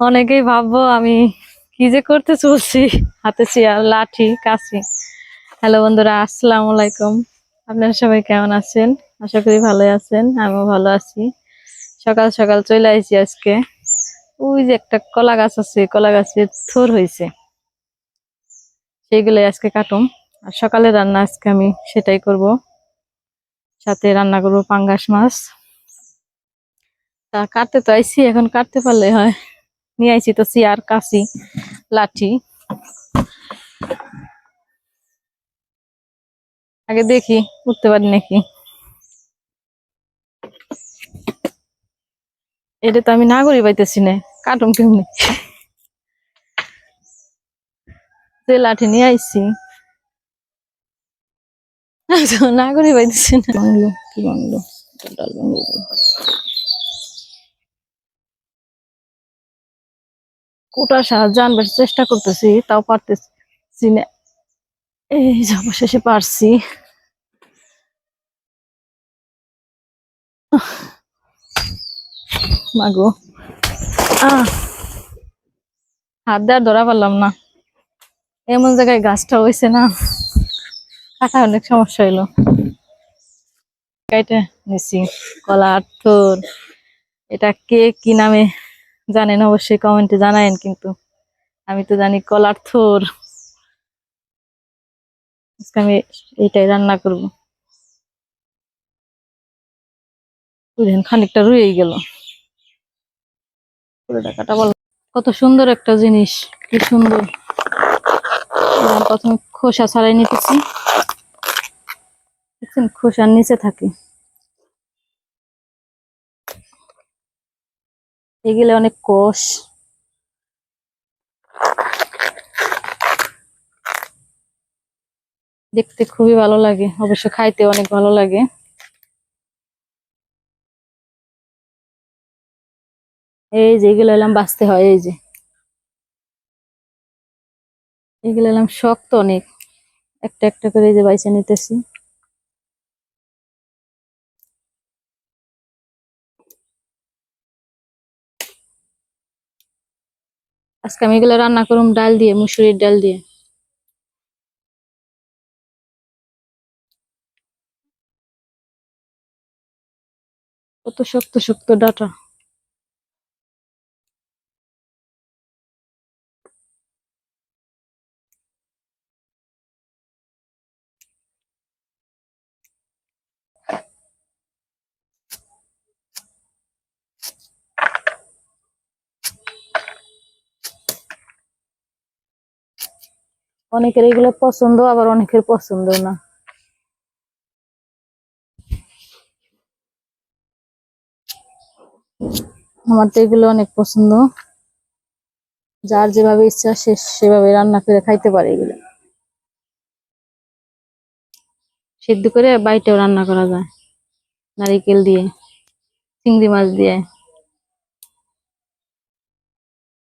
অনেকেই ভাববো আমি কি যে করতে চলছি। হাতে চেয়ার, লাঠি কাশি হ্যালো বন্ধুরা, আসসালামু আলাইকুম। আপনারা সবাই কেমন আছেন? আশা করি ভালো আছেন, আমিও ভালো আছি। সকাল সকাল চলে আসছি আজকে। ওই যে একটা কলা গাছ আছে, কলা গাছে থোর হয়েছে সেইগুলোই আজকে কাটুম। আর সকালে রান্না আজকে আমি সেটাই করব। সাথে রান্না করব পাঙ্গাস মাছ। তা কাটতে তো আইছি, এখন কাটতে পারলে হয়। নিয়ে আইছি তো চেয়ার কাশি লাঠি। আগে দেখি, উঠতে পারি নাকি? এটা তো আমি না করি পাইতেছি না কাটুম কেমনি? যে লাঠি নিয়ে আইছি। না করি পাইতেছি না। বাংলো, কি বাংলো, ডাল বাংলো। কোটার সাহায্যে আনবার চেষ্টা করতেছি, তাও পারতেছি না। এই অবশেষে পারছি। মাগো। হাত দিয়ে আর ধরা পারলাম না। এমন জায়গায় গাছটা হয়েছে না। কাটা অনেক সমস্যা হইল। নিছি। কলা আঠর এটা কে কি নামে জানেন অবশ্যই কমেন্টে জানায়েন কিন্তু। আমি তো জানি কলার থোর। আজকে আমি এইটাই রান্না করব। বুঝলেন খানিকটা রয়েই গেল। পুরোটা কাটা বল কত সুন্দর একটা জিনিস কি সুন্দর। প্রথমে খোসা ছাড়াই নিতেছি। দেখছেন খোসার নিচে থাকে। এগুলো অনেক কোষ। দেখতে খুবই ভালো লাগে, অবশ্য খাইতে অনেক ভালো লাগে। এই যে এগুলো এলাম বাঁচতে হয়, এই যে। এগুলো এলাম শক্ত অনেক। একটা একটা করে এই যে বাইছে নিতেছি। আজকে আমি এগুলো রান্না করুম ডাল দিয়ে মুসুরির ডাল দিয়ে। কত শক্ত শক্ত ডাটা। অনেকের এগুলো পছন্দ, আবার অনেকের পছন্দ না। আমার তো এগুলো অনেক পছন্দ। যার যেভাবে ইচ্ছা সে সেভাবে রান্না করে খাইতে পারে এগুলো। সিদ্ধ করে বাইটেও রান্না করা যায়। নারিকেল দিয়ে, চিংড়ি মাছ দিয়ে।